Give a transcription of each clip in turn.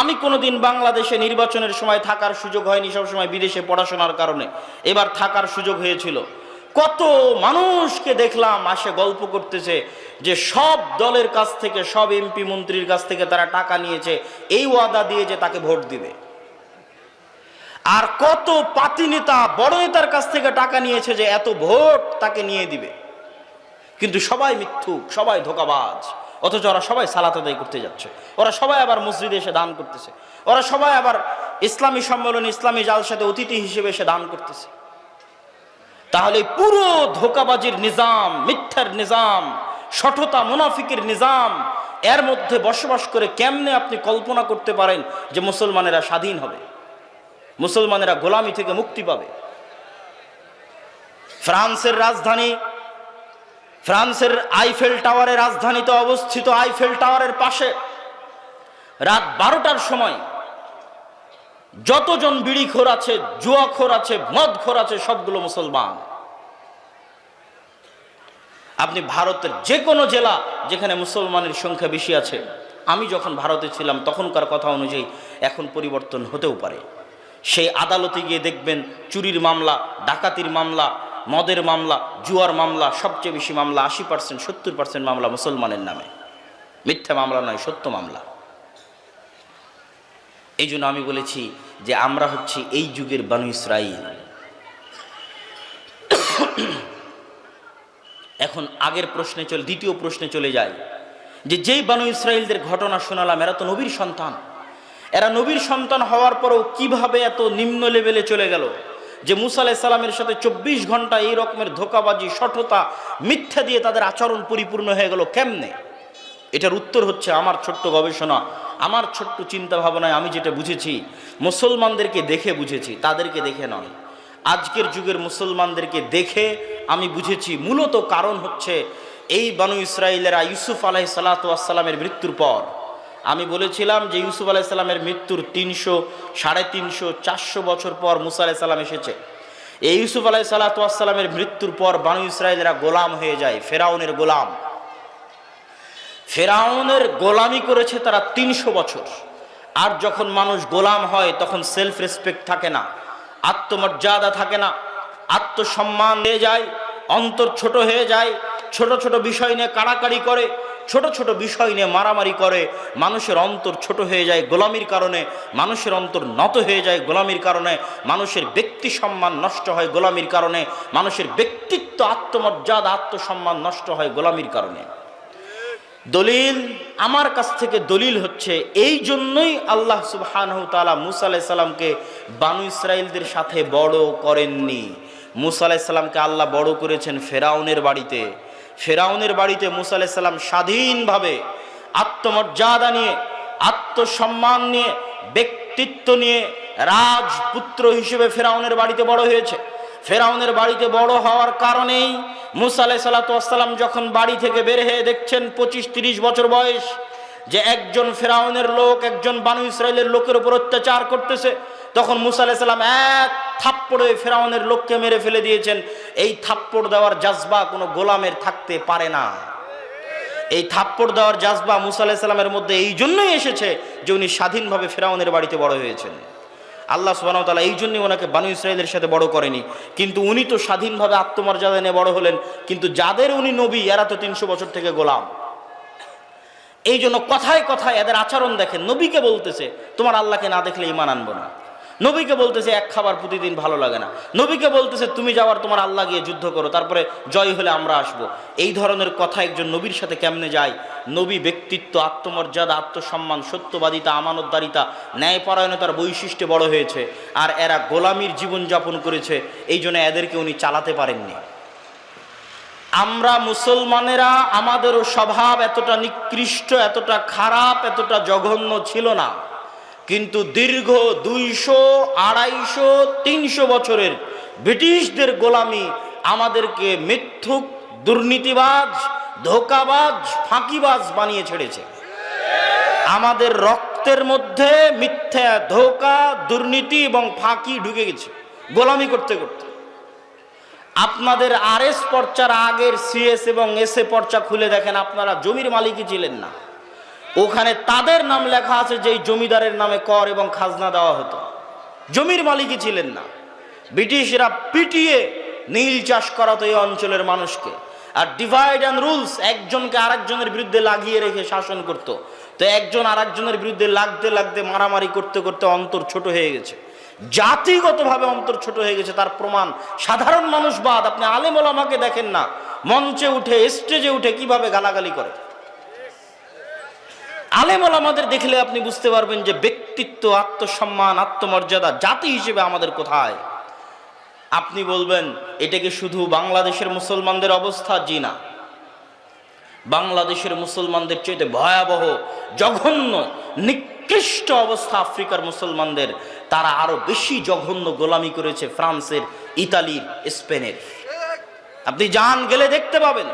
আমি কোনোদিন বাংলাদেশে নির্বাচনের সময় থাকার সুযোগ হয়নি, সবসময় বিদেশে পড়াশোনার কারণে। এবার থাকার সুযোগ হয়েছিল। কত মানুষকে দেখলাম আসে গল্প করতেছে যে সব দলের কাছ থেকে, সব এমপি মন্ত্রীর কাছ থেকে তারা টাকা নিয়েছে, এই ওয়াদা দিয়ে যে তাকে ভোট দিবে। আর কত পাতি নেতা, বড় নেতার কাছ থেকে টাকা নিয়েছে যে এত ভোট তাকে নিয়ে দিবে। কিন্তু সবাই মিথ্যুক, সবাই ধোকাবাজ। অথচ ওরা সবাই সালাত আদায় করতে যাচ্ছে। ওরা সবাই আবার মসজিদে এসে দান করতেছে। ওরা সবাই আবার ইসলামী সম্মেলন, ইসলামী জালসাতে অতিথি হিসেবে এসে দান করতেছে। তাহলে পুরো ধোকাবাজির নিজাম, মিথ্যার নিজাম, সঠতা, মুনাফিকের নিজাম, এর মধ্যে বসবাস করে কেমনে আপনি কল্পনা করতে পারেন যে মুসলমানেরা স্বাধীন হবে? মুসলমানেরা গোলামি থেকে মুক্তি পাবে। ফ্রান্সের রাজধানী ফ্রান্সের আইফেল টাওয়ারের রাজধানীতে অবস্থিত আইফেল টাওয়ারের পাশে রাত বারোটার সময় যতজন বিড়িখোর আছে, জুয়াখোর আছে, মদখোর আছে, সবগুলো মুসলমান। আপনি ভারতের যে কোনো জেলা যেখানে মুসলমানের সংখ্যা বেশি আছে, আমি যখন ভারতে ছিলাম, তখনকার কথা অনুযায়ী এখন পরিবর্তন হতেও পারে। সেই আদালতে গিয়ে দেখবেন চুরির মামলা, ডাকাতির মামলা মদের মামলা, জুয়ার মামলা, সবচেয়ে বেশি মামলা, আশি পার্সেন্ট সত্তর পার্সেন্ট মামলা মুসলমানের নামে। মিথ্যা মামলা নয়, সত্য মামলা। এই জন্য আমি বলেছি যে আমরা হচ্ছি এই যুগের বানু ইসরাইল। এখন আগের প্রশ্নে চলে, দ্বিতীয় প্রশ্নে চলে যায় যে যেই বানু ইসরায়েলদের ঘটনা শোনালাম, এরা তো নবীর সন্তান। এরা নবীর সন্তান হওয়ার পরও কীভাবে এত নিম্ন লেভেলে চলে গেল? যে মুসা আলাহ সাল্লামের সাথে চব্বিশ ঘণ্টা এই রকমের ধোকাবাজি, সঠতা, মিথ্যা দিয়ে তাদের আচরণ পরিপূর্ণ হয়ে গেল কেমনে? এটার উত্তর হচ্ছে আমার ছোট্ট গবেষণা, আমার ছোট্ট চিন্তা ভাবনায় আমি যেটা বুঝেছি, মুসলমানদেরকে দেখে বুঝেছি, তাদেরকে দেখে নয়। আজকের যুগের মুসলমানদেরকে দেখে আমি বুঝেছি, মূলত কারণ হচ্ছে এই বানু ইসরায়েলেরা ইউসুফ আলাহ সালাতামের মৃত্যুর পর আমি বলেছিলাম যে ইউসুফ আলাহ সাল্লামের মৃত্যুর তিনশো, সাড়ে তিনশো, চারশো বছর পর মুসা আলাহ সাল্লাম এসেছে। এই ইউসুফ আলাহ সাল্লাতামের মৃত্যুর পর বানু ইসরায়েলেরা গোলাম হয়ে যায়, ফেরাউনের গোলাম। ফেরাউনের গোলামি করেছে তারা তিনশো বছর। আর যখন মানুষ গোলাম হয়, তখন সেলফ রেসপেক্ট থাকে না, আত্মমর্যাদা থাকে না, আত্মসম্মান হয়ে যায়, অন্তর ছোট হয়ে যায় ছোট ছোট বিষয় নিয়ে কাড়াকাড়ি করে, ছোট ছোট বিষয় নিয়ে মারামারি করে, মানুষের অন্তর ছোট হয়ে যায় গোলামির কারণে, মানুষের অন্তর নত হয়ে যায় গোলামির কারণে, মানুষের ব্যক্তি সম্মান নষ্ট হয় গোলামির কারণে, মানুষের ব্যক্তিত্ব আত্মমর্যাদা, আত্মসম্মান নষ্ট হয় গোলামির কারণে। দলিল, আমার কাছ থেকে দলিল হচ্ছে, এই জন্যই আল্লাহ সুবহানাহু তাআলা মুসা সালামকে বানু ইসরায়েলদের সাথে বড় করেননি। মুসা আলাইহিস সালামকে আল্লাহ বড় করেছেন ফেরাউনের বাড়িতে। ফেরাউনের বাড়িতে মুসা আলাইহিস সালাম স্বাধীনভাবে আত্মমর্যাদা নিয়ে, আত্মসম্মান নিয়ে, ব্যক্তিত্ব নিয়ে রাজপুত্র হিসেবে ফেরাউনের বাড়িতে বড় হয়েছে। ফেরাউনের বাড়িতে বড় হওয়ার কারণেই মুসা আলাই সাল্লাতাম যখন বাড়ি থেকে বের হয়ে দেখছেন পঁচিশ তিরিশ বছর বয়স, যে একজন ফেরাউনের লোক, একজন বানু ইসরায়েলের লোকের উপর অত্যাচার করতেছে তখন মুসা আলাহ সাল্লাম এক থাপ্পড়ে ফেরাউনের লোককে মেরে ফেলে দিয়েছেন। এই থাপ্পড় দেওয়ার জাজবা কোনো গোলামের থাকতে পারে না। এই থাপ্পড় দেওয়ার জাজবা মুসা আলাহ সাল্লামের মধ্যে এই জন্যই এসেছে যে উনি স্বাধীনভাবে ফেরাউনের বাড়িতে বড় হয়েছেন। আল্লাহ সুবাহ তালা এই জন্যই ওনাকে বানু ইসরায়েলের সাথে বড় করেনি। কিন্তু উনি তো স্বাধীনভাবে আত্মমর্যাদা নিয়ে বড় হলেন, কিন্তু যাদের উনি নবী, এরা তো তিনশো বছর থেকে গোলাম। এই জন্য কথায় কথায় এদের আচরণ দেখেন, নবীকে বলতেছে, তোমার আল্লাহকে না দেখলে ইমান আনব না। নবীকে বলতেছে, এক খাবার প্রতিদিন ভালো লাগে না। নবীকে বলতেছে, তুমি যাওয়ার তোমার আল্লাহ গিয়ে যুদ্ধ করো, তারপরে জয় হলে আমরা আসব। এই ধরনের কথা একজন নবীর সাথে কেমনে যায়? নবী ব্যক্তিত্ব, আত্মমর্যাদা, আত্মসম্মান, সত্যবাদিতা, আমানতদারিতা, ন্যায়পরায়ণতার বৈশিষ্ট্যে বড় হয়েছে। আর এরা গোলামির জীবনযাপন করেছে, এই জন্য এদেরকে উনি চালাতে পারেননি। আমরা মুসলমানেরা, আমাদেরও স্বভাব এতটা নিকৃষ্ট, এতটা খারাপ, এতটা জঘন্য ছিল না। কিন্তু দীর্ঘ দুইশো, আড়াইশো, তিনশো বছরের ব্রিটিশদের গোলামি আমাদেরকে মিথ্যুক, দুর্নীতিবাজ, ধোকাবাজ, ফাঁকিবাজ বানিয়ে ছেড়েছে। আমাদের রক্তের মধ্যে মিথ্যা, ধোকা, দুর্নীতি এবং ফাঁকি ঢুকে গেছে, গোলামি করতে করতে। আপনাদের আর এস পর্চার আগের সিএস এবং এস এ পর্চা খুলে দেখেন, আপনারা জমির মালিকই ছিলেন না। ওখানে তাদের নাম লেখা আছে যেই জমিদারের নামে কর এবং খাজনা দেওয়া হতো। জমির মালিকই ছিলেন না। ব্রিটিশরা পিটিয়ে নীল চাষ করাতো এই অঞ্চলের মানুষকে। আর ডিভাইড অ্যান্ড রুলস একজনকে আরেকজনের বিরুদ্ধে লাগিয়ে রেখে শাসন করত। তো একজন আরেকজনের বিরুদ্ধে লাগতে লাগতে, মারামারি করতে করতে অন্তর ছোট হয়ে গেছে। জাতিগতভাবে অন্তর ছোট হয়ে গেছে, তার প্রমাণ। সাধারণ মানুষ বাদ, আপনি আলেম ওলামাকে দেখেন না। মঞ্চে উঠে স্টেজে উঠে কীভাবে গালাগালি করে? আলেমল আমাদের দেখলে আপনি বুঝতে পারবেন যে ব্যক্তিত্ব, আত্মসম্মান, আত্মমর্যাদা জাতি হিসেবে আমাদের কোথায়? আপনি বলবেন, এটা কি শুধু বাংলাদেশের মুসলমানদের অবস্থা? জি না। বাংলাদেশের মুসলমানদের চেয়ে ভয়াবহ, জঘন্য, নিকৃষ্ট অবস্থা আফ্রিকার মুসলমানদের। তারা আরও বেশি জঘন্য গোলামি করেছে ফ্রান্সের, ইতালির, স্পেনের। আপনি যান গেলে দেখতে পাবেন,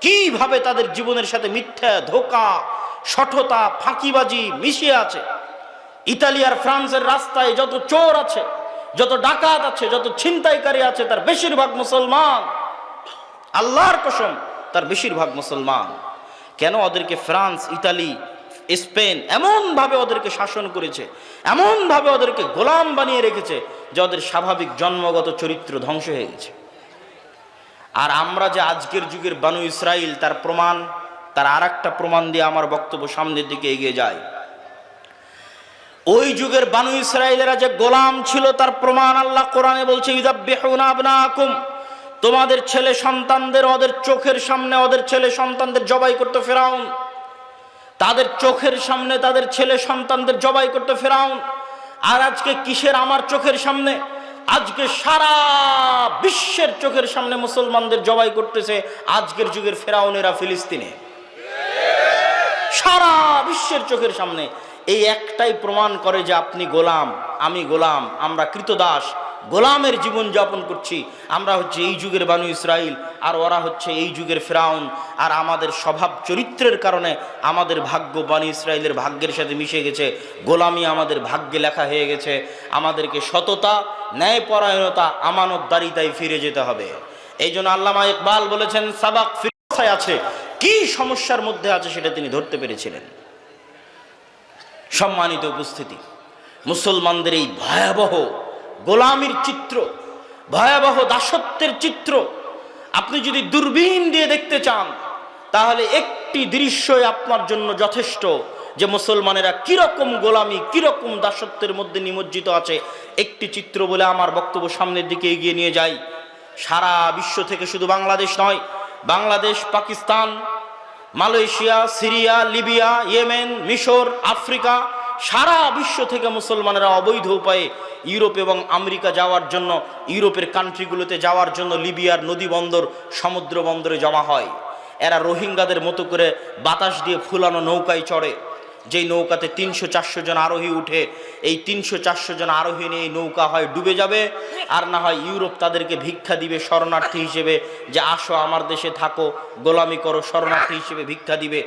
কীভাবে তাদের জীবনের সাথে মিথ্যা, ধোকা সঠতা ফাঁকিবাজি মিশিয়ে আছে। ইতালি আর ফ্রান্সের রাস্তায় যত চোর আছে, যত ডাকাত আছে, যত ছিনতাইকারী আছে, তার বেশিরভাগ মুসলমান। আল্লাহর কসম, তার বেশিরভাগ মুসলমান। কেন ওদেরকে ফ্রান্স, ইতালি, স্পেন এমনভাবে ওদেরকে শাসন করেছে, এমনভাবে ওদেরকে গোলাম বানিয়ে রেখেছে যে ওদের স্বাভাবিক জন্মগত চরিত্র ধ্বংস হয়ে গেছে। আর আমরা যে আজকের যুগের বানু ইসরাইল, তার প্রমাণ তার আর প্রমাণ দিয়ে আমার বক্তব্য সামনের দিকে এগিয়ে যায়। ওই যুগের বানু ইসরায়েলেরা যে গোলাম ছিল, তার প্রমাণ আল্লাহ কোরআনে বলছে ইদাব্বিহুনা আবনাকুম। তোমাদের ছেলে সন্তানদের ওদের চোখের সামনে, ওদের ছেলে সন্তানদের জবাই করতে ফেরাউন। তাদের চোখের সামনে তাদের ছেলে সন্তানদের জবাই করতে ফেরাউন। আর আজকে কিসের আমার চোখের সামনে? আজকে সারা বিশ্বের চোখের সামনে মুসলমানদের জবাই করতেছে আজকের যুগের ফেরাউনেরা ফিলিস্তিনে। সারা বিশ্বের চোখের সামনে এই একটাই প্রমাণ করে যে আপনি গোলাম, আমি গোলাম, আমরা কৃতদাস, গোলামের জীবন যাপন করছি। আমরা হচ্ছে এই যুগের বানু ইসরাইল, আর ওরা হচ্ছে এই যুগের ফেরাউন। আর আমাদের স্বভাব চরিত্রের কারণে আমাদের ভাগ্য বানু ইসরায়েলের ভাগ্যের সাথে মিশে গেছে। গোলামি আমাদের ভাগ্যে লেখা হয়ে গেছে। আমাদেরকে সততা, ন্যায়পরায়ণতা, আমানতদারিতায় ফিরে যেতে হবে। এই জন্য আল্লামা ইকবাল বলেছেন, সাবাক আছে। কি সমস্যার মধ্যে আছে সেটা তিনি ধরতে পেরেছিলেন? সম্মানিত উপস্থিতি, মুসলমানদের এই ভয়াবহ গোলামির চিত্র, ভয়াবহ দাসত্বের চিত্র আপনি যদি দূরবীন দিয়ে দেখতে চান, তাহলে একটি দৃশ্যই আপনার জন্য যথেষ্ট যে মুসলমানেরা কীরকম গোলামি, কীরকম দাসত্বের মধ্যে নিমজ্জিত আছে, একটি চিত্র বলে আমার বক্তব্য সামনের দিকে এগিয়ে নিয়ে যাই। সারা বিশ্ব থেকে শুধু বাংলাদেশ নয় Bangladesh, Pakistan, Malaysia, Syria, Libya, Yemen, মিশর, আফ্রিকা, সারা বিশ্ব থেকে মুসলমানেরা অবৈধ উপায়ে ইউরোপ এবং আমেরিকা যাওয়ার জন্য, ইউরোপের কান্ট্রিগুলোতে যাওয়ার জন্য লিবিয়ার নদী বন্দর, সমুদ্র বন্দরে জমা হয়। এরা রোহিঙ্গাদের মতো করে বাতাস দিয়ে ফুলানো নৌকায় চড়ে। যেই নৌকাতে তিনশো চারশো জন আরোহী উঠে, এই তিনশো চারশো জন আরোহী নিয়ে নৌকা হয়, ডুবে যাবে। আর না হয় ইউরোপ তাদেরকে ভিক্ষা দিবে শরণার্থী হিসেবে যে আসো আমার দেশে থাকো, গোলামি করো, শরণার্থী হিসেবে ভিক্ষা দিবে।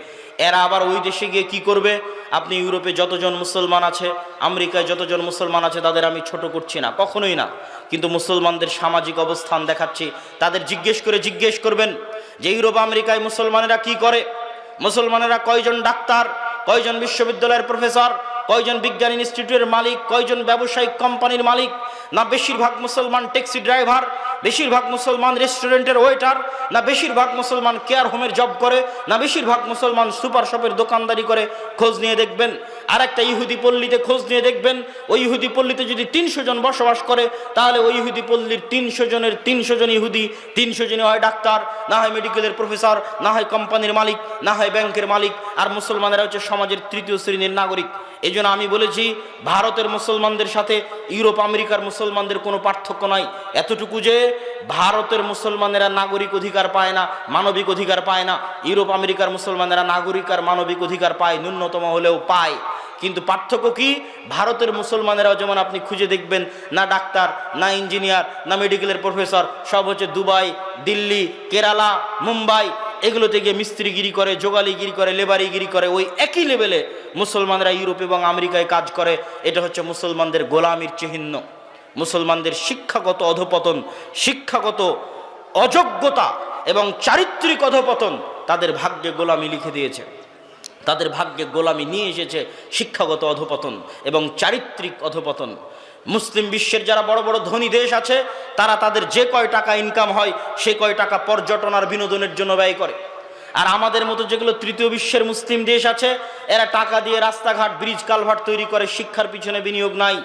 এরা আবার ওই দেশে গিয়ে কি করবে? আপনি ইউরোপে যতজন মুসলমান আছে, আমেরিকায় যতজন মুসলমান আছে, তাদের আমি ছোট করছি না, কখনোই না। কিন্তু মুসলমানদের সামাজিক অবস্থান দেখাচ্ছি, তাদের জিজ্ঞেস করে জিজ্ঞেস করবেন যে, ইউরোপ, আমেরিকায় মুসলমানেরা কি করে? মুসলমানেরা কয়জন ডাক্তার? কয়জন বিশ্ববিদ্যালয়ের প্রফেসর? কয়জন বিজ্ঞান ইনস্টিটিউটের মালিক, কয়জন ব্যবসায়িক কোম্পানির মালিক, না বেশিরভাগ মুসলমান ট্যাক্সি ড্রাইভার, বেশিরভাগ মুসলমান রেস্টুরেন্টের ওয়েটার, না বেশিরভাগ মুসলমান কেয়ার হোমের জব করে, না বেশিরভাগ মুসলমান সুপার শপের দোকানদারি করে, খোঁজ নিয়ে দেখবেন। আর একটা ইহুদি পল্লীতে খোঁজ নিয়ে দেখবেন, ওই ইহুদি পল্লীতে যদি তিনশো জন বসবাস করে, তাহলে ওই ইহুদি পল্লীর তিনশো জনের তিনশো জন ইহুদি, তিনশো জনই হয় ডাক্তার, না হয় মেডিকেলের প্রফেসর, না হয় কোম্পানির মালিক, না হয় ব্যাংকের মালিক, আর মুসলমানেরা হচ্ছে সমাজের তৃতীয় শ্রেণির নাগরিক। এই জন্য আমি বলেছি, ভারতের মুসলমানদের সাথে, ইউরোপ, আমেরিকার মুসলমানদের কোনো পার্থক্য নাই। এতটুকু যে, ভারতের মুসলমানেরা নাগরিক অধিকার পায় না, মানবিক অধিকার পায় না, ইউরোপ, আমেরিকার মুসলমানেরা নাগরিক আর মানবিক অধিকার পায়, ন্যূনতম হলেও পায়। কিন্তু পার্থক্য কি? ভারতের মুসলমানেরাও যেমন আপনি খুঁজে দেখবেন, না ডাক্তার, না ইঞ্জিনিয়ার, না মেডিকেলের প্রফেসর, সব হচ্ছে দুবাই, দিল্লি, কেরালা, মুম্বাই। এগুলোতে গিয়ে মিস্ত্রিগিরি করে যোগালিগিরি করে, লেবারিগিরি করে, ওই একই লেভেলে মুসলমানরা ইউরোপ এবং আমেরিকায় কাজ করে। এটা হচ্ছে মুসলমানদের গোলামির চিহ্ন। মুসলমানদের শিক্ষাগত অধপতন, শিক্ষাগত অযোগ্যতা এবং চারিত্রিক অধপতন তাদের ভাগ্যে গোলামি লিখে দিয়েছে। তাদের ভাগ্যে গোলামি নিয়ে এসেছে শিক্ষাগত অধপতন এবং চারিত্রিক অধপতন। মুসলিম বিশ্বের যারা বড় বড় ধনী দেশ আছে তারা তাদের যে কয় টাকা ইনকাম হয়, সে কয় টাকা পর্যটন আর বিনোদনের জন্য ব্যয় করে। আর আমাদের মতো যেগুলো তৃতীয় বিশ্বের মুসলিম দেশ আছে, এরা টাকা দিয়ে রাস্তাঘাট ব্রিজ কালভার্ট তৈরি করে, শিক্ষার পিছনে বিনিয়োগ নাই।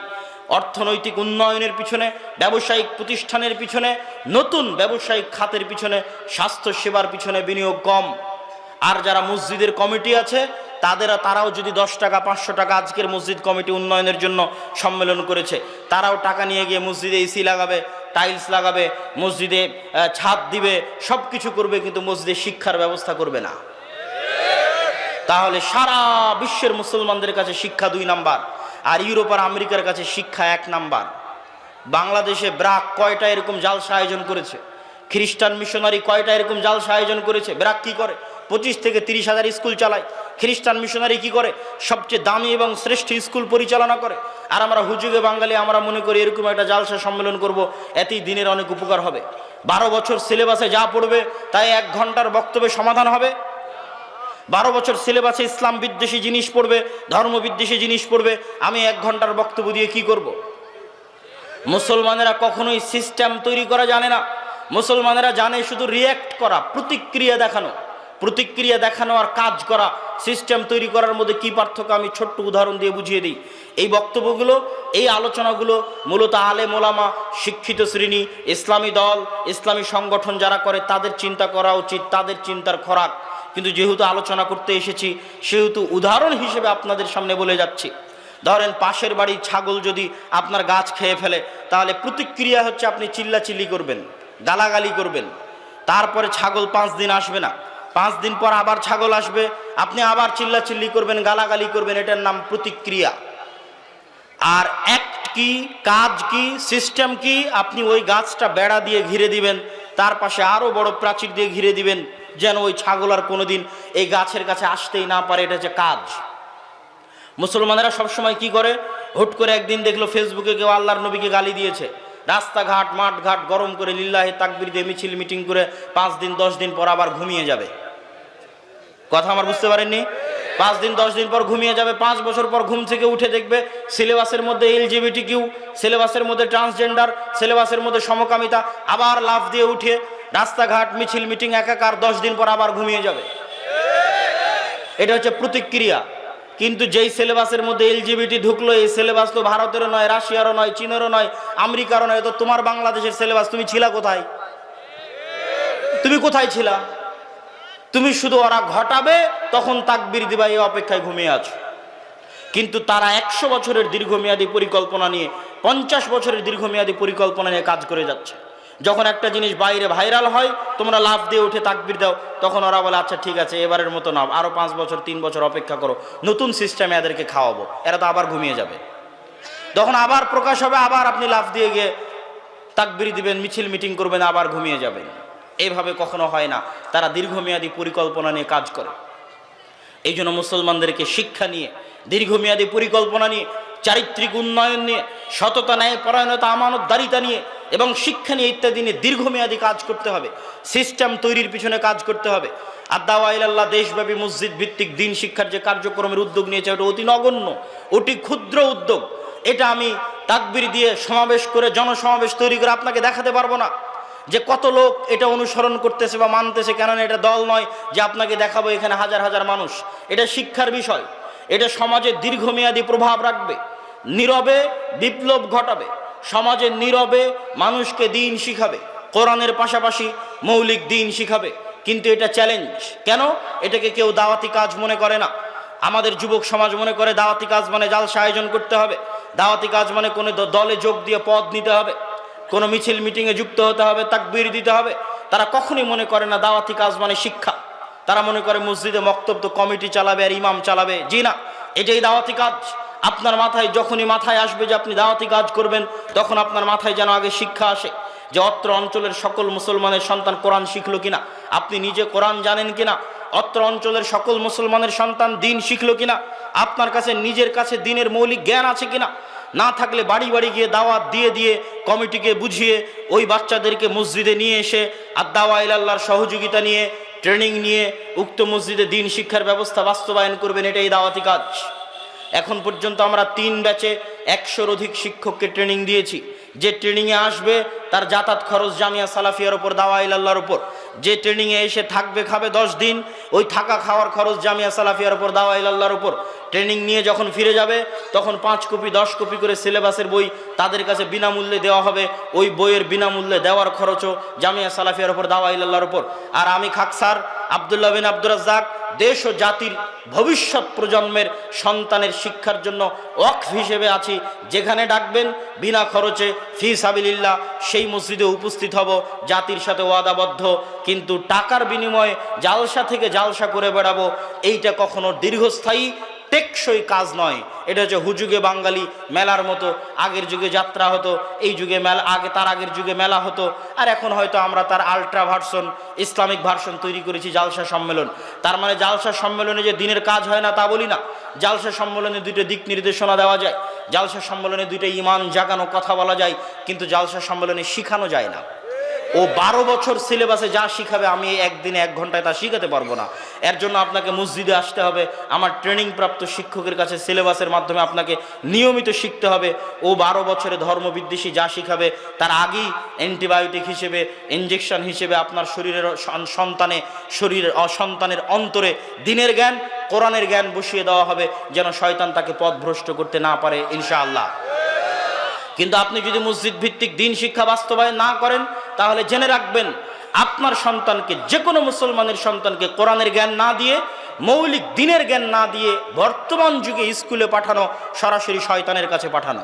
অর্থনৈতিক উন্নয়নের পিছনে, ব্যবসায়িক প্রতিষ্ঠানের পিছনে, নতুন ব্যবসায়িক খাতের পিছনে স্বাস্থ্য সেবার পিছনে বিনিয়োগ কম। আর যারা মসজিদের কমিটি আছে, তাদের তারাও যদি দশ টাকা, পাঁচশো টাকা আজকের মসজিদ কমিটি উন্নয়নের জন্য সম্মেলন করেছে, তারাও টাকা নিয়ে গিয়ে মসজিদে এসি লাগাবে, টাইলস লাগাবে, মসজিদে ছাদ দিবে সব কিছু করবে কিন্তু মসজিদে শিক্ষার ব্যবস্থা করবে না। তাহলে সারা বিশ্বের মুসলমানদের কাছে শিক্ষা দুই নাম্বার, আর ইউরোপ আর আমেরিকার কাছে শিক্ষা এক নাম্বার। বাংলাদেশে ব্রাক কয়টা এরকম জালসা আয়োজন করেছে? খ্রিস্টান মিশনারি কয়টা এরকম জালসা আয়োজন করেছে? ব্রাক কি করে? পঁচিশ থেকে তিরিশ হাজার স্কুল চালায়। খ্রিস্টান মিশনারি কি করে? সবচেয়ে দামি এবং শ্রেষ্ঠ স্কুল পরিচালনা করে। আর আমরা হুজুগে বাঙালি, আমরা মনে করি এরকম একটা জালসা সম্মেলন করব, এতেই দিনের অনেক উপকার হবে। বারো বছর সিলেবাসে যা পড়বে, তাই এক ঘণ্টার বক্তব্যে সমাধান হবে। বারো বছর সিলেবাসে ইসলাম বিদ্বেষী জিনিস পড়বে, ধর্ম বিদ্বেষী জিনিস পড়বে, আমি এক ঘণ্টার বক্তব্য দিয়ে কি করব। মুসলমানেরা কখনোই সিস্টেম তৈরি করা জানে না। মুসলমানেরা জানে শুধু রিয়্যাক্ট করা, প্রতিক্রিয়া দেখানো। প্রতিক্রিয়া দেখানো আর কাজ করা, সিস্টেম তৈরি করার মধ্যে কি পার্থক্য আমি ছোট্ট উদাহরণ দিয়ে বুঝিয়ে দিই। এই বক্তব্যগুলো, এই আলোচনাগুলো মূলত আলে মোলামা শিক্ষিত শ্রেণি, ইসলামী দল, ইসলামী সংগঠন যারা করে, তাদের চিন্তা করা উচিত, তাদের চিন্তার খোরাক। কিন্তু যেহেতু আলোচনা করতে এসেছি, সেহেতু উদাহরণ হিসেবে আপনাদের সামনে বলে যাচ্ছি। ধরেন পাশের বাড়ির ছাগল যদি আপনার গাছ খেয়ে ফেলে, তাহলে প্রতিক্রিয়া হচ্ছে আপনি চিল্লাচিল্লি করবেন, গালাগালি করবেন। তারপরে ছাগল পাঁচ দিন আসবে না। পাঁচ দিন পর আবার ছাগল আসবে। আপনি আবার চিল্লাচিল্লি করবেন, গালাগালি করবেন, এটার নাম প্রতিক্রিয়া। আর অ্যাক্ট কি, কাজ কি সিস্টেম কি, আপনি ওই গাছটা বেড়া দিয়ে ঘিরে দিবেন, তার পাশে আরও বড় প্রাচীর দিয়ে ঘিরে দিবেন, যেন ওই ছাগল আর কোনোদিন এই গাছের কাছে আসতেই না পারে, এটা হচ্ছে কাজ। মুসলমানেরা সবসময় কি করে? হুট করে একদিন দেখল ফেসবুকে কেউ আল্লাহর নবীকে গালি দিয়েছে। রাস্তাঘাট মাঠ ঘাট গরম করে, লিল্লাহে তাকবির দিয়ে মিছিল মিটিং করে পাঁচ দিন, দশ দিন পর আবার ঘুমিয়ে যাবে। কথা আমার বুঝতে পারেননি? পাঁচ দিন, দশ দিন পর ঘুমিয়ে যাবে, পাঁচ বছর পর ঘুম থেকে উঠে দেখবে সিলেবাসের মধ্যে এলজিবিটি কিউ, সিলেবাসের মধ্যে ট্রান্সজেন্ডার, সিলেবাসের মধ্যে সমকামিতা, আবার লাফ দিয়ে উঠে রাস্তাঘাট, মিছিল, মিটিং, একাকার, দশ দিন পর আবার ঘুমিয়ে যাবে। এটা হচ্ছে প্রতিক্রিয়া। কিন্তু যেই সিলেবাসের মধ্যে এলজিবিটি ঢুকলো, এই সিলেবাস তো ভারতেরও নয়, রাশিয়ারও নয়, চীনেরও নয়, আমেরিকারও নয় তো তোমার বাংলাদেশের সিলেবাস, তুমি ছিলা কোথায়? তুমি কোথায় ছিলা? তুমি শুধু ওরা ঘটাবে, তখন তাকবির দিবা এই অপেক্ষায় ঘুমিয়ে আছো। কিন্তু তারা একশো বছরের দীর্ঘমেয়াদী পরিকল্পনা নিয়ে, পঞ্চাশ বছরের দীর্ঘমেয়াদী পরিকল্পনা নিয়ে কাজ করে যাচ্ছে। যখন একটা জিনিস বাইরে ভাইরাল হয়, তোমরা লাভ দিয়ে উঠে তাকবির দাও, তখন ওরা বলে আচ্ছা ঠিক আছে, এবারের মতো নাও আরও পাঁচ বছর, তিন বছর অপেক্ষা করো, নতুন সিস্টেমে এদেরকে খাওয়াবো। এরা তো আবার ঘুমিয়ে যাবে। তখন আবার প্রকাশ হবে, আবার আপনি লাভ দিয়ে গিয়ে তাকবির দিবেন, মিছিল মিটিং করবেন, আবার ঘুমিয়ে যাবেন। এইভাবে কখনো হয় না। তারা দীর্ঘমেয়াদী পরিকল্পনা নিয়ে কাজ করে। এই জন্য মুসলমানদেরকে শিক্ষা নিয়ে, দীর্ঘমেয়াদী পরিকল্পনা নিয়ে, চারিত্রিক উন্নয়ন নিয়ে, সততা, ন্যায় পরায়ণতা, আমানতদারিতা নিয়ে এবং শিক্ষা নিয়ে ইত্যাদি নিয়ে দীর্ঘমেয়াদী কাজ করতে হবে। সিস্টেম তৈরির পিছনে কাজ করতে হবে। আদাওয়াইল্লাহ দেশব্যাপী মসজিদ ভিত্তিক দিন শিক্ষার যে কার্যক্রমের উদ্যোগ নিয়েছে, ওটা অতি নগণ্য, অতি ক্ষুদ্র উদ্যোগ। এটা আমি তাকবির দিয়ে সমাবেশ করে, জনসমাবেশ তৈরি করে আপনাকে দেখাতে পারব না। যে কত লোক এটা অনুসরণ করতেছে বা মানতেছে, কেননা এটা দল নয় যে আপনাকে দেখাবো এখানে হাজার হাজার মানুষ। এটা শিক্ষার বিষয়। এটা সমাজে দীর্ঘমেয়াদী প্রভাব রাখবে, নীরবে বিপ্লব ঘটাবে, সমাজে নীরবে মানুষকে দিন শিখাবে, কোরআনের পাশাপাশি মৌলিক দিন শিখাবে। কিন্তু এটা চ্যালেঞ্জ কেন? এটাকে কেউ দাওয়াতি কাজ মনে করে না। আমাদের যুবক সমাজ মনে করে দাওয়াতি কাজ মানে জালসা আয়োজন করতে হবে। দাওয়াতি কাজ মানে কোনো দলে যোগ দিয়ে পদ নিতে হবে। কোনো মিছিল মিটিংয়ে যুক্ত হতে হবে, তাকবীর দিতে হবে। তারা কখনোই মনে করে না দাওয়াতি কাজ মানে শিক্ষা। তারা মনে করে মসজিদে মক্তব্য কমিটি চালাবে আর ইমাম চালাবে। জি না, এটাই দাওয়াতি কাজ। আপনার মাথায় যখনই মাথায় আসবে যে আপনি দাওয়াতি কাজ করবেন, তখন আপনার মাথায় যেন আগে শিক্ষা আসে যে অত্র অঞ্চলের সকল মুসলমানের সন্তান কোরআন শিখলো কিনা, আপনি নিজে কোরআন জানেন কিনা, অত্র অঞ্চলের সকল মুসলমানের সন্তান দিন শিখলো কিনা, আপনার কাছে নিজের কাছে দিনের মৌলিক জ্ঞান আছে কিনা না থাকলে বাড়ি বাড়ি গিয়ে দাওয়াত দিয়ে দিয়ে কমিটিকে বুঝিয়ে ওই বাচ্চাদেরকে মসজিদে নিয়ে এসে আর দাওয়া ইলাল্লাহর সহযোগিতা নিয়ে, ট্রেনিং নিয়ে উক্ত মসজিদে দিন শিক্ষার ব্যবস্থা বাস্তবায়ন করবেন, এটাই দাওয়াতি কাজ। এখন পর্যন্ত আমরা তিন ব্যাচে একশোর অধিক শিক্ষককে ট্রেনিং দিয়েছি। যে ট্রেনিংয়ে আসবে, তার যাতায়াত খরচ জামিয়া সালাফিয়ার ওপর দাওয়া ইল্লাহর ওপর যে ট্রেনিংয়ে এসে থাকবে, খাবে দশ দিন, ওই থাকা খাওয়ার খরচ জামিয়া সালাফিয়ার ওপর দাওয়া ইল্লাহর ওপর ট্রেনিং নিয়ে যখন ফিরে যাবে, তখন পাঁচ কপি, দশ কপি করে সিলেবাসের বই তাদের কাছে বিনামূল্যে দেওয়া হবে। ওই বইয়ের বিনামূল্যে দেওয়ার খরচও জামিয়া সালাফিয়ার ওপর দাওয়া ইল্লাহর ওপর আর আমি খাকসার আবদুল্লাহ বিন আব্দুর রাজ্জাক দেশ ও জাতির ভবিষ্যৎ প্রজন্মের সন্তানের শিক্ষার জন্য ওয়াকফ হিসেবে আছি। যেখানে ডাকবেন, বিনা খরচে, ফি সাবিলিল্লাহ, সেই মসজিদে উপস্থিত হব, জাতির সাথে ওয়াদাবদ্ধ। কিন্তু টাকার বিনিময়ে জালসা থেকে জালসা করে বেড়াবো, এইটা কখনো দীর্ঘস্থায়ী টেকসই কাজ নয়। এটা হচ্ছে হুযুগে বাঙালি মেলার মতো। আগের যুগে যাত্রা হতো, এই যুগে মেলা, আগে তার আগের যুগে মেলা হতো। আর এখন হয়তো আমরা তার আলট্রা ভার্সন ইসলামিক ভার্সন তৈরি করেছি জালসা সম্মেলন। তার মানে জালসা সম্মেলনে যে দিনের কাজ হয় না তা বলি না। জালসা সম্মেলনে দুইটা দিক নির্দেশনা দেওয়া যায়। জালসা সম্মেলনে দুইটা ইমান জাগানো কথা বলা যায়, কিন্তু জালসা সম্মেলনে শিখানো যায় না। ও বারো বছর সিলেবাসে যা শিখাবে আমি একদিনে এক ঘন্টায় তা শিখাতে পারব না। এর জন্য আপনাকে মসজিদে আসতে হবে, আমার ট্রেনিং প্রাপ্ত শিক্ষকের কাছে সিলেবাসের মাধ্যমে আপনাকে নিয়মিত শিখতে হবে। ও বারো বছরে ধর্মবিদ্বেষী যা শিখাবে, তার আগেই অ্যান্টিবায়োটিক হিসেবে ইঞ্জেকশন হিসেবে আপনার শরীরের সন্তানে, শরীরের অসন্তানের অন্তরে দিনের জ্ঞান, কোরআনের জ্ঞান বসিয়ে দেওয়া হবে, যেন শয়তান তাকে পথ ভ্রষ্ট করতে না পারে, ইনশাআল্লাহ। কিন্তু আপনি যদি মসজিদ ভিত্তিক দিন শিক্ষা বাস্তবায়ন না করেন তাহলে জেনে রাখবেন, আপনার সন্তানকে যে কোনো মুসলমানের সন্তানকে কোরআনের জ্ঞান না দিয়ে, মৌলিক দিনের জ্ঞান না দিয়ে বর্তমান যুগে স্কুলে পাঠানো, সরাসরি শয়তানের কাছে পাঠানো।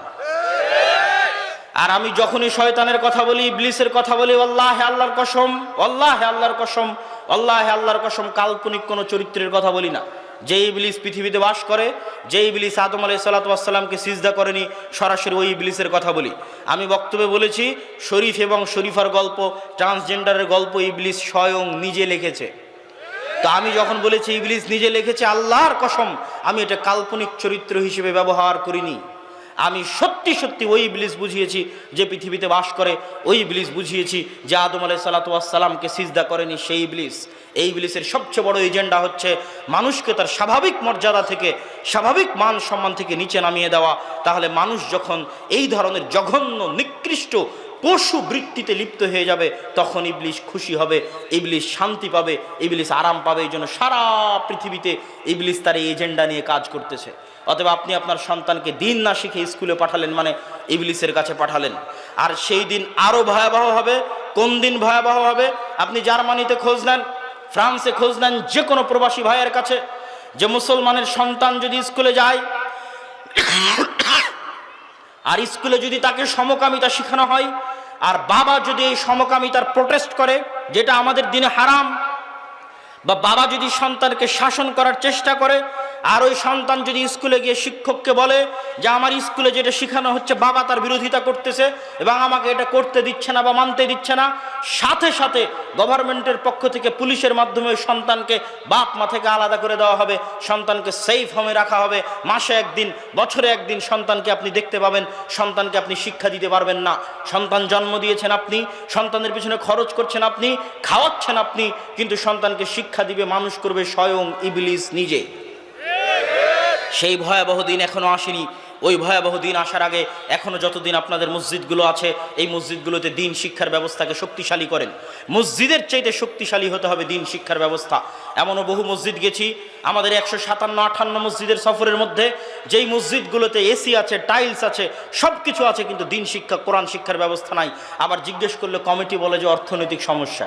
আর আমি যখনই শয়তানের কথা বলি, ইবলিসের কথা বলি আল্লাহ আল্লাহর কসম আল্লাহ আল্লাহর কসম আল্লাহ হে আল্লাহর কসম, কাল্পনিক কোনো চরিত্রের কথা বলি না। যে ইবলিস পৃথিবীতে বাস করে, যে ইবলিস আদম আলাই সাল্লাতামকে সিজদা করেনি, সরাসরি ওই ইবলিসের কথা বলি। আমি বক্তব্যে বলেছি, শরীফ এবং শরীফার গল্প, ট্রান্সজেন্ডারের গল্প ইবলিস স্বয়ং নিজে লিখেছে। তো আমি যখন বলেছি, ইবলিস নিজে লিখেছে, আল্লাহর কসম, আমি এটা কাল্পনিক চরিত্র হিসেবে ব্যবহার করিনি। আমি সত্যি সত্যি ওই ইবলিস বুঝিয়েছি, যে পৃথিবীতে বাস করে, ওই ইবলিস বুঝিয়েছি যে আদম আলাই সালাতামকে সিজদা করেনি সেই ইবলিস। এই ইবলিসের সবচেয়ে বড় এজেন্ডা হচ্ছে মানুষকে তার স্বাভাবিক মর্যাদা থেকে, স্বাভাবিক মান সম্মান থেকে নিচে নামিয়ে দেওয়া। তাহলে মানুষ যখন এই ধরনের জঘন্য, নিকৃষ্ট পশু বৃত্তিতে লিপ্ত হয়ে যাবে, তখন ইবলিশ খুশি হবে ইবলিশ শান্তি পাবে ইবলিশ আরাম পাবে। এই জন্য সারা পৃথিবীতে ইবলিশ তার এই এজেন্ডা নিয়ে কাজ করতেছে। অতএব আপনি আপনার সন্তানকে দিন না শিখে স্কুলে পাঠালেন মানে ইবলিসের কাছে পাঠালেন। আর সেই দিন আরও ভয়াবহ হবে। কোন দিন ভয়াবহ হবে? আপনি জার্মানিতে খোঁজ নেন ফ্রান্সে খোঁজ নেন যে কোনো প্রবাসী ভাইয়ের কাছে, যে মুসলমানের সন্তান যদি স্কুলে যায়, আর স্কুলে যদি তাকে সমকামিতা শেখানো হয়, আর বাবা যদি এই সমকামিতার প্রোটেস্ট করে, যেটা আমাদের দিনে হারাম বা বাবা যদি সন্তানকে শাসন করার চেষ্টা করে, আর ওই সন্তান যদি স্কুলে গিয়ে শিক্ষককে বলে যে আমার স্কুলে যেটা শেখানো হচ্ছে, বাবা তার বিরোধিতা করতেছে এবং আমাকে এটা করতে দিচ্ছে না বা মানতে দিচ্ছে না, সাথে সাথে গভর্নমেন্টের পক্ষ থেকে পুলিশের মাধ্যমে ওই সন্তানকে বাপ মা থেকে আলাদা করে দেওয়া হবে, সন্তানকে সেফ হোমে রাখা হবে। মাসে একদিন, বছরে একদিন সন্তানকে আপনি দেখতে পাবেন, সন্তানকে আপনি শিক্ষা দিতে পারবেন না। সন্তান জন্ম দিয়েছেন আপনি, সন্তানের পিছনে খরচ করছেন আপনি, খাওয়াচ্ছেন আপনি, কিন্তু সন্তানকে শিক্ষা দিবে, মানুষ করবে স্বয়ং ইবলিস নিজে। সেই ভয়াবহ দিন এখনও আসেনি। ওই ভয়াবহ দিন আসার আগে এখনও যতদিন আপনাদের মসজিদগুলো আছে, এই মসজিদগুলোতে দিন শিক্ষার ব্যবস্থাকে শক্তিশালী করেন। মসজিদের চাইতে শক্তিশালী হতে হবে দিন শিক্ষার ব্যবস্থা। এমনও বহু মসজিদ গেছি, আমাদের একশো সাতান্ন, আঠান্ন মসজিদের সফরের মধ্যে যেই মসজিদগুলোতে এসি আছে টাইলস আছে সব কিছু আছে, কিন্তু দিন শিক্ষা, কোরআন শিক্ষার ব্যবস্থা নাই। আবার জিজ্ঞেস করলে কমিটি বলে যে অর্থনৈতিক সমস্যা।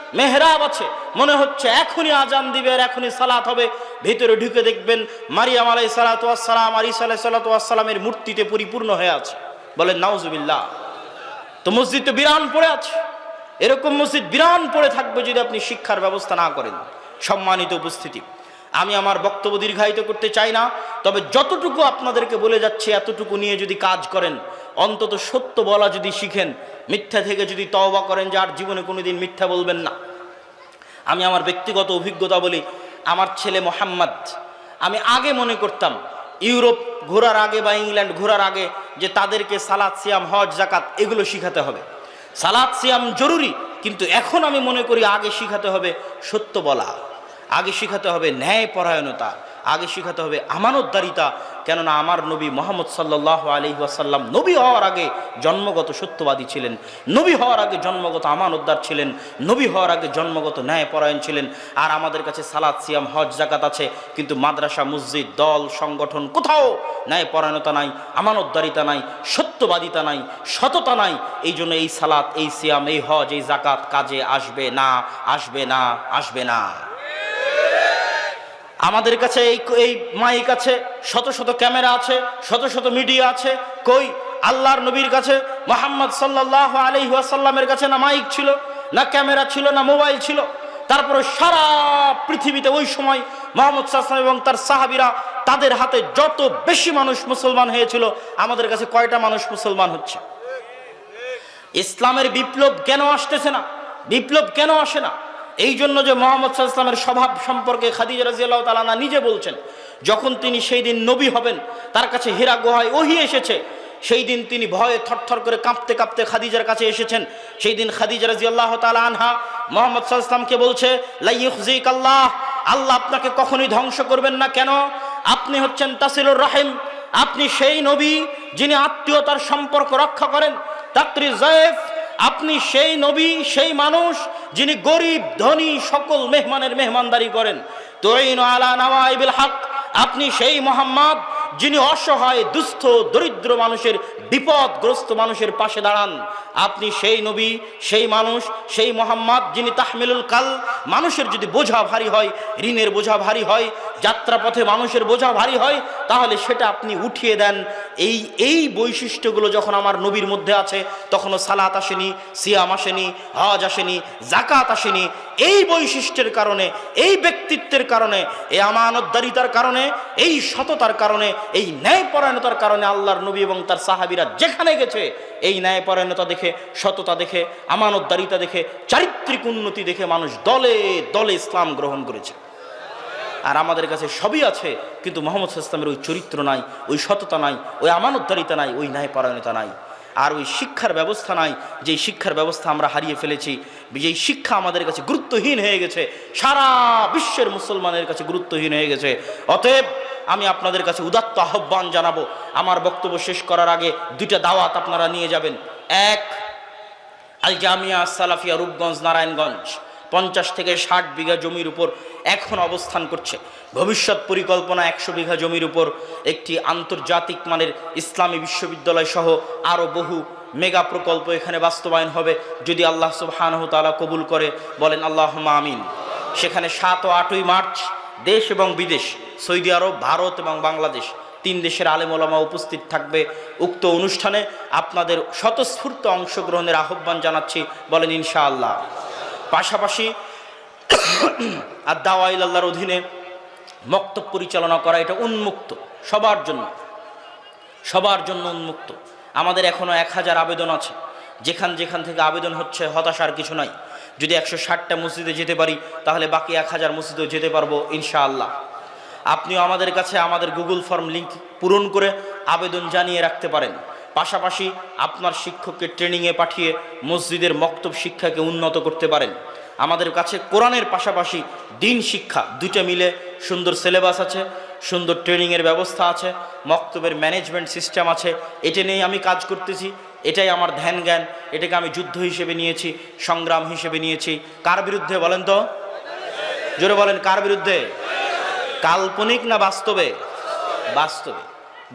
মেহরাব আছে। মনে হচ্ছে এখনই আজান দিবে আর এখনই সালাত হবে। ভিতরে ঢুকে দেখবেন মারিয়াম আলাই সালাতাম আর ইসা আলাই সালাতামের মূর্তিতে পরিপূর্ণ হয়ে আছে। বলেন, নাউজুবিল্লাহ। তো মসজিদ তো বিরান পড়ে আছে। এরকম মসজিদ বিরান পড়ে থাকবে যদি আপনি শিক্ষার ব্যবস্থা না করেন। সম্মানিত উপস্থিতি। আমি আমার বক্তব্য দীর্ঘায়িত করতে চাই না, তবে যতটুকু আপনাদেরকে বলে যাচ্ছে এতটুকু নিয়ে যদি কাজ করেন, অন্তত সত্য বলা যদি শিখেন, মিথ্যা থেকে যদি তওবা করেন যে আর জীবনে কোনোদিন মিথ্যা বলবেন না। আমি আমার ব্যক্তিগত অভিজ্ঞতা বলি, আমার ছেলে মোহাম্মদ, আমি আগে মনে করতাম, ইউরোপ ঘোরার আগে বা ইংল্যান্ড ঘোরার আগে যে তাদেরকে সালাদ, সিয়াম, হজ জাকাত এগুলো শিখাতে হবে। সালাদ, সিয়াম জরুরি, কিন্তু এখন আমি মনে করি আগে শিখাতে হবে সত্য বলা। আগে শিখাতে হবে ন্যায় পরায়ণতা আগে শিখাতে হবে আমানতদারিতা, কেননা আমার নবী মোহাম্মদ সাল্লাহ আলি ওয়াসাল্লাম নবী হওয়ার আগে জন্মগত সত্যবাদী ছিলেন, নবী হওয়ার আগে জন্মগত আমানতদার ছিলেন, নবী হওয়ার আগে জন্মগত ন্যায় পরায়ণ ছিলেন। আর আমাদের কাছে সালাদ সিয়াম, হজ জাকাত আছে, কিন্তু মাদ্রাসা, মসজিদ, দল, সংগঠন কোথাও ন্যায় পরায়ণতা নাই, আমানতদারিতা নাই, সত্যবাদিতা নাই, সততা নাই। এই জন্য এই সালাত, এই সিয়াম, এই হজ, এই জাকাত কাজে আসবে না আসবে না আসবে না। আমাদের কাছে এই এই মাইক আছে, শত শত ক্যামেরা আছে, শত শত মিডিয়া আছে। কই? আল্লাহর নবীর কাছে, মোহাম্মদ সাল্লাহ আলি ওয়াসাল্লামের কাছে না মাইক ছিল, না ক্যামেরা ছিল, না মোবাইল ছিল। তারপরে সারা পৃথিবীতে ওই সময় মোহাম্মদ সাল্লাম এবং তার সাহাবিরা তাদের হাতে যত বেশি মানুষ মুসলমান হয়েছিল, আমাদের কাছে কয়টা মানুষ মুসলমান হচ্ছে? ইসলামের বিপ্লব কেন আসতেছে না? বিপ্লব কেন আসে না? এই জন্য যে মোহাম্মদ ইসলামের স্বভাব সম্পর্কে খাদিজা রাজিয়াল্লাহ তালানা নিজে বলছেন, যখন তিনি সেই দিন নবী হবেন, তার কাছে হীরা গুহায় ওহি এসেছে, সেই দিন তিনি ভয়ে থরথর করে কাঁপতে কাঁপতে খাদিজার কাছে এসেছেন। সেই দিন খাদিজা রাজি আল্লাহ তালা আনহা মোহাম্মদ সাল্লামকে বলছে লাইফজিক আল্লাহ আল্লাহ আপনাকে কখনই ধ্বংস করবেন না, কেন? আপনি হচ্ছেন তাসিলুর রাহিম, আপনি সেই নবী যিনি আত্মীয়তার সম্পর্ক রক্ষা করেন তাকরি জয়েফ আপনি সেই নবী, সেই মানুষ যিনি গরিব, ধনী, সকল মেহমানের মেহমানদারি করেন। তোইন আলা নওয়াইবিল হক, আপনি সেই মোহাম্মদ যিনি অসহায়, দুস্থ, দরিদ্র মানুষের, বিপদগ্রস্ত মানুষের পাশে দাঁড়ান, আপনি সেই নবী, সেই মানুষ, সেই মোহাম্মদ যিনি তাহমিলুল কাল, মানুষের যদি বোঝা ভারী হয়, ঋণের বোঝা ভারী হয়, যাত্রাপথে মানুষের বোঝা ভারী হয়, তাহলে সেটা আপনি উঠিয়ে দেন। এই এই বৈশিষ্ট্যগুলো যখন আমার নবীর মধ্যে আছে, তখনও সালাত আসেনি, সিয়াম আসেনি, হজ আসেনি জাকাত আসেনি। এই বৈশিষ্ট্যের কারণে, এই ব্যক্তিত্বের কারণে, এই আমানতদারিতার কারণে, এই সততার কারণে এই ন্যায়পরায়ণতার কারণে আল্লাহর নবী এবং তার সাহাবিরা যেখানে গেছে, এই ন্যায়পরায়ণতা দেখে, সততা দেখে, আমানতদারিতা দেখে, চারিত্রিক উন্নতি দেখে মানুষ দলে দলে ইসলাম গ্রহণ করেছে। আর আমাদের কাছে সবই আছে, কিন্তু মোহাম্মদ ইসলামের ওই চরিত্র নাই, ওই সততা নাই, ওই আমানতদারিতা নাই, ওই ন্যায়পরায়ণতা নাই। আর ওই শিক্ষার ব্যবস্থা নাই, যেই শিক্ষার ব্যবস্থা আমরা হারিয়ে ফেলেছি, যেই শিক্ষা আমাদের কাছে গুরুত্বহীন হয়ে গেছে, সারা বিশ্বের মুসলমানের কাছে গুরুত্বহীন হয়ে গেছে। অতএব আমি আপনাদের কাছে উদাত্ত আহ্বান জানাব। আমার বক্তব্য শেষ করার আগে দুইটা দাওয়াত আপনারা নিয়ে যাবেন। এক আল জামিয়া সালাফিয়া রূপগঞ্জ, নারায়ণগঞ্জ। পঞ্চাশ থেকে ষাট বিঘা জমির উপর এখন অবস্থান করছে। ভবিষ্যৎ পরিকল্পনা একশো বিঘা জমির উপর একটি আন্তর্জাতিক মানের ইসলামী বিশ্ববিদ্যালয় সহ আরও বহু মেগা প্রকল্প এখানে বাস্তবায়ন হবে। যদি আল্লাহ সুবহানাহু তাআলা কবুল করে, বলেন আল্লাহ আমিন। সেখানে সাত ও আটই মার্চ, দেশ এবং বিদেশ। সৌদি আরব, ভারত এবং বাংলাদেশ তিন দেশের আলেম ওলামা উপস্থিত থাকবে উক্ত অনুষ্ঠানে। আপনাদের স্বতঃস্ফূর্ত অংশগ্রহণের আহ্বান জানাচ্ছি বলেন ইনশাআল্লাহ। পাশাপাশি আর দাওয়াইল আল্লাহর অধীনে মক্তব পরিচালনা করা এটা উন্মুক্ত, সবার জন্য সবার জন্য উন্মুক্ত। আমাদের এখনও এক হাজার আবেদন আছে। যেখান যেখান থেকে আবেদন হচ্ছে, হতাশার কিছু নাই। যদি একশো ষাটটা মসজিদে যেতে পারি, তাহলে বাকি এক হাজার মসজিদেও যেতে পারব ইনশাআল্লাহ। আপনিও আমাদের কাছে আমাদের গুগল ফর্ম লিংক পূরণ করে আবেদন জানিয়ে রাখতে পারেন। পাশাপাশি আপনার শিক্ষককে ট্রেনিংয়ে পাঠিয়ে মসজিদের মক্তব শিক্ষাকে উন্নত করতে পারেন। আমাদের কাছে কোরআনের পাশাপাশি দিন শিক্ষা দুটো মিলে সুন্দর সিলেবাস আছে, সুন্দর ট্রেনিংয়ের ব্যবস্থা আছে, মক্তবের ম্যানেজমেন্ট সিস্টেম আছে। এটা নিয়েই আমি কাজ করতেছি, এটাই আমার ধ্যান জ্ঞান, এটাকে আমি যুদ্ধ হিসেবে নিয়েছি, সংগ্রাম হিসেবে নিয়েছি। কার বিরুদ্ধে বলেন তো? জোরে বলেন, কার বিরুদ্ধে? কাল্পনিক না বাস্তবে? বাস্তবে।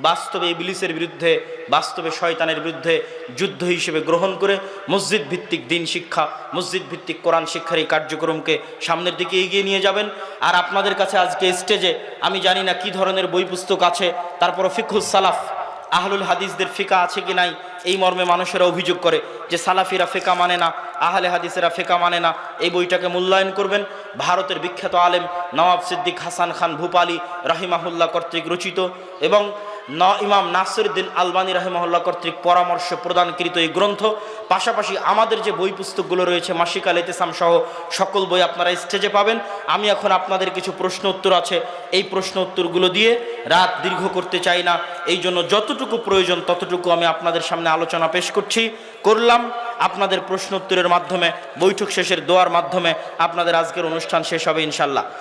বাস্তবে ইবলিসের বিরুদ্ধে, বাস্তবে শয়তানের বিরুদ্ধে যুদ্ধ হিসেবে গ্রহণ করে মসজিদ ভিত্তিক দিন শিক্ষা, মসজিদ ভিত্তিক কোরআন শিক্ষার এই কার্যক্রমকে সামনের দিকে এগিয়ে নিয়ে যাবেন। আর আপনাদের কাছে আজকে স্টেজে আমি জানি না কি ধরনের বই পুস্তক আছে, তারপরও ফিকুস সালাফ আহলুল হাদিসদের ফিকা আছে কি নাই? এই মর্মে মানুষেরা অভিযোগ করে যে সালাফিরা ফেকা মানে না, আহলে হাদিসেরা ফেকা মানে না। এই বইটাকে মূল্যায়ন করবেন। ভারতের বিখ্যাত আলেম নওয়াব সিদ্দিক হাসান খান ভূপালী রাহিমাহুল্লাহ কর্তৃক রচিত এবং ন ইমাম নাসিরুদ্দিন আলবানী রাহিমাহুল্লাহ কর্তৃক পরামর্শ প্রদানকৃত এই গ্রন্থ। পাশাপাশি আমাদের যে বই পুস্তকগুলো রয়েছে, মাসিকাল এতেসাম সহ সকল বই আপনারা স্টেজে পাবেন। আমি এখন আপনাদের কিছু প্রশ্ন উত্তর আছে। এই প্রশ্ন উত্তরগুলো দিয়ে রাত দীর্ঘ করতে চাই না। এই জন্য যতটুকু প্রয়োজন ততটুকু আমি আপনাদের সামনে আলোচনা পেশ করছি। করলাম। আপনাদের প্রশ্ন উত্তরের মাধ্যমে, বৈঠক শেষের দোয়ার মাধ্যমে আপনাদের আজকের অনুষ্ঠান শেষ হবে ইনশাল্লাহ